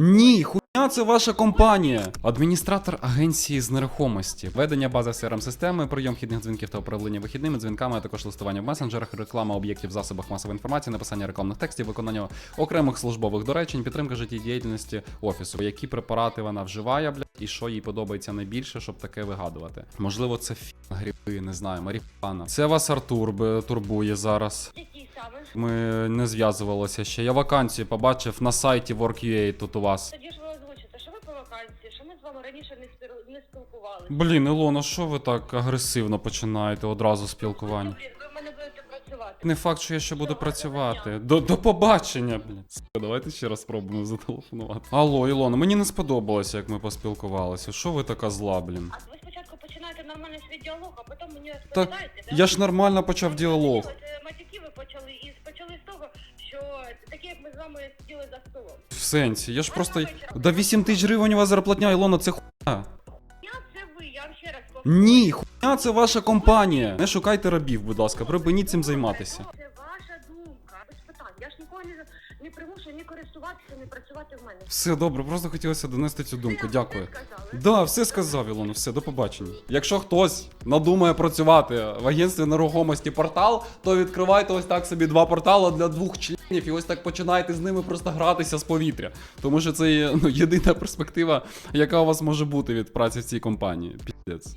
Ні, хуйня це ваша компанія. Адміністратор агенції з нерухомості, ведення бази crm системи прийом вхідних дзвінків та управління вихідними дзвінками, а також листування в месенджерах, реклама об'єктів засобах масової інформації, написання рекламних текстів, виконання окремих службових доречень, підтримка життєдіяльності офісу. Які препарати вона вживає, блядь, і що їй подобається найбільше, щоб таке вигадувати. Можливо, це фі гриби, не знаю, маріхуана. Це вас Артур турбує зараз. Ми не зв'язувалися ще. Я вакансію побачив на сайті Work.ua тут у вас. Тоді ж ви озвучите, що ви по вакансії, що ми з вами раніше не, спір... не спілкувалися. Блін, Ілона, що ви так агресивно починаєте одразу спілкування? Блін, ви в мене будете працювати. Не факт, що я ще буду працювати. До, до побачення, блін. Сука, Давайте ще раз спробуємо зателефонувати. Алло, Ілона, мені не сподобалося, як ми поспілкувалися. Що ви така зла, блін? А ви спочатку починаєте нормальний свій діалог, а потім мені Так, розповідаєте, да? я ж нормально почав діалог. От, того, це таке, як ми з вами сиділи за столом. В сенсі, я ж просто. Да 8 тисяч гривень у вас зарплатня, Ілона, це хуйня. Я це ви, я вам ще раз повторю. Ні, хуйня це ваша компанія. Не шукайте рабів, будь ласка, припиніть цим займатися. Це питань. Я ж нікого не, не примушую ні користуватися, ні працювати в мене. Все добре, просто хотілося донести цю думку. Ви Дякую. все сказали? Да, все сказав Ілона, все, до побачення. Якщо хтось надумає працювати в агентстві нерухомості портал, то відкривайте ось так собі два портали для двох членів і ось так починаєте з ними просто гратися з повітря. Тому що це є, ну, єдина перспектива, яка у вас може бути від праці в цій компанії. Піздець.